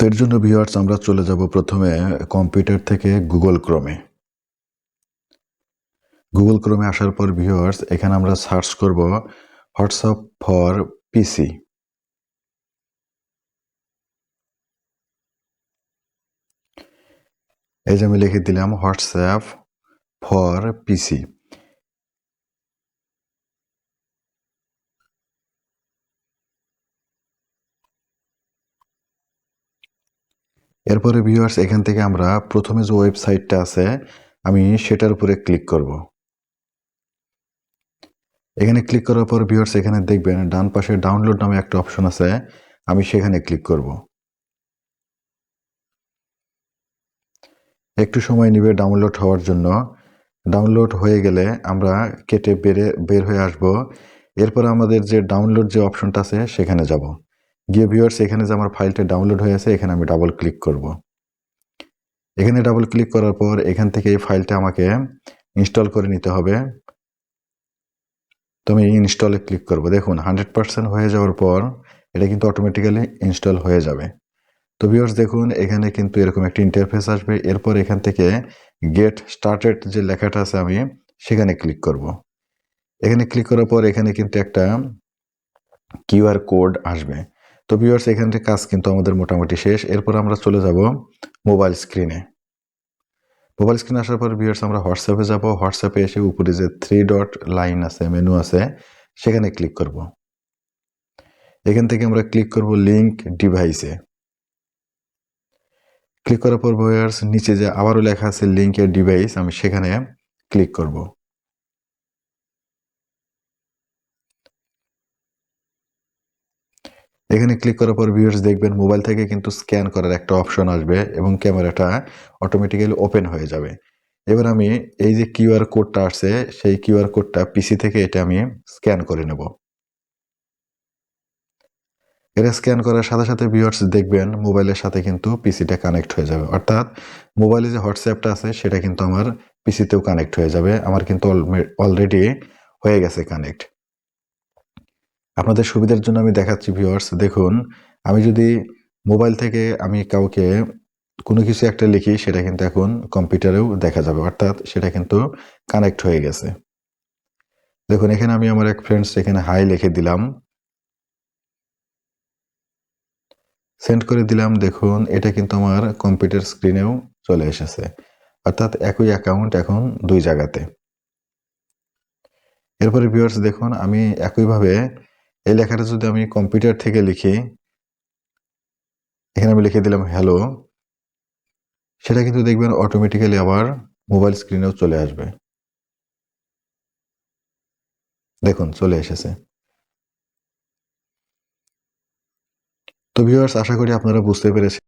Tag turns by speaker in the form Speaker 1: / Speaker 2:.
Speaker 1: তো এর জন্য ভিউয়ার্স আমরা চলে যাব প্রথমে কম্পিউটার থেকে গুগল ক্রোমে গুগল ক্রোমে আসার পর ভিউয়ার্স এখানে আমরা সার্চ করব হোয়াটসঅ্যাপ ফর পিসি এই যে আমি লিখে দিলাম হোয়াটসঅ্যাপ ফর পিসি এরপরে ভিউয়ার্স এখান থেকে আমরা প্রথমে যে ওয়েবসাইটটা আছে, আমি সেটার উপরে ক্লিক করব। এখানে ক্লিক করার পর ভিউয়ার্স এখানে দেখবেন ডান পাশে ডাউনলোড নামে একটা অপশন আছে, আমি সেখানে ক্লিক করব। একটু সময় নিবে ডাউনলোড হওয়ার জন্য। ডাউনলোড হয়ে গেলে আমরা কেটে বেড়ে বের হয়ে আসব। এরপর আমাদের যে ডাউনলোড যে অপশনটা আছে, সেখানে যাব। গিয়ে ভিউয়ার্স এখানে যে আমার ফাইলটা ডাউনলোড হয়ে আছে, এখানে আমি ডাবল ক্লিক করব। এখানে ডাবল ক্লিক করার পর এখান থেকে এই ফাইলটা আমাকে ইনস্টল করে নিতে হবে। তো আমি ইনস্টলে ক্লিক করব। দেখুন হান্ড্রেড পার্সেন্ট হয়ে যাওয়ার পর এটা কিন্তু অটোমেটিক্যালি ইনস্টল হয়ে যাবে। তো ভিউয়ার্স দেখুন, এখানে কিন্তু এরকম একটা ইন্টারফেস আসবে। এরপর এখান থেকে গেট স্টার্টেড যে লেখাটা আছে, আমি সেখানে ক্লিক করব। এখানে ক্লিক করার পর এখানে কিন্তু একটা কিউআর কোড আসবে। তো ভিউয়ার্স এখান থেকে কাজ কিন্তু আমাদের মোটামুটি শেষ। এরপর আমরা চলে যাব মোবাইল স্ক্রিনে মোবাইল স্ক্রিনে আসার পর ভিউয়ার্স আমরা হোয়াটসঅ্যাপে যাব। হোয়াটসঅ্যাপে এসে উপরে যে থ্রি ডট লাইন আছে মেনু আছে, সেখানে ক্লিক করব। এখান থেকে আমরা ক্লিক করব লিঙ্ক ডিভাইসে ক্লিক করার পর ভিউয়ার্স নিচে যে আবারও লেখা আছে লিঙ্কের ডিভাইস আমি সেখানে ক্লিক করব। এখানে ক্লিক করার পর ভিউয়ার্স দেখবেন মোবাইল থেকে কিন্তু স্ক্যান করার একটা অপশন আসবে এবং ক্যামেরাটা অটোমেটিক্যালি ওপেন হয়ে যাবে। এবার আমি এই যে কিউআর কোডটা আসছে, সেই কিউআর কোডটা পিসি থেকে এটা আমি স্ক্যান করে নেব। এটা স্ক্যান করার সাথে সাথে ভিউয়ার্স দেখবেন মোবাইলের সাথে কিন্তু পিসিটা কানেক্ট হয়ে যাবে। অর্থাৎ মোবাইলে যে হোয়াটসঅ্যাপটা আছে, সেটা কিন্তু আমার পিসিতেও কানেক্ট হয়ে যাবে। আমার কিন্তু অলরেডি হয়ে গেছে কানেক্ট আপনাদের সুবিধার জন্য আমি দেখাচ্ছি ভিউয়ার্স দেখুন, আমি যদি মোবাইল থেকে আমি কাউকে কোনো কিছু একটা লিখি, সেটা কিন্তু এখন কম্পিউটারেও দেখা যাবে, অর্থাৎ সেটা কিন্তু কানেক্ট হয়ে গেছে। দেখুন, এখানে আমি আমার এক ফ্রেন্ডস এখানে হাই লিখে দিলাম। সেন্ড করে দিলাম, দেখুন, এটা কিন্তু আমার কম্পিউটার স্ক্রিনেও চলে এসেছে, অর্থাৎ একই অ্যাকাউন্ট এখন দুই জায়গাতে। এরপরে ভিউয়ার্স দেখুন, আমি একইভাবে এই লেখাটা যদি আমি কম্পিউটার থেকে লিখি, এখানে আমি লিখে দিলাম হ্যালো সেটা কিন্তু দেখবেন অটোমেটিক্যালি আবার মোবাইল স্ক্রিনেও চলে আসবে। দেখুন, চলে এসেছে। তো ভিউয়ার্স আশা করি আপনারা বুঝতে পেরেছেন।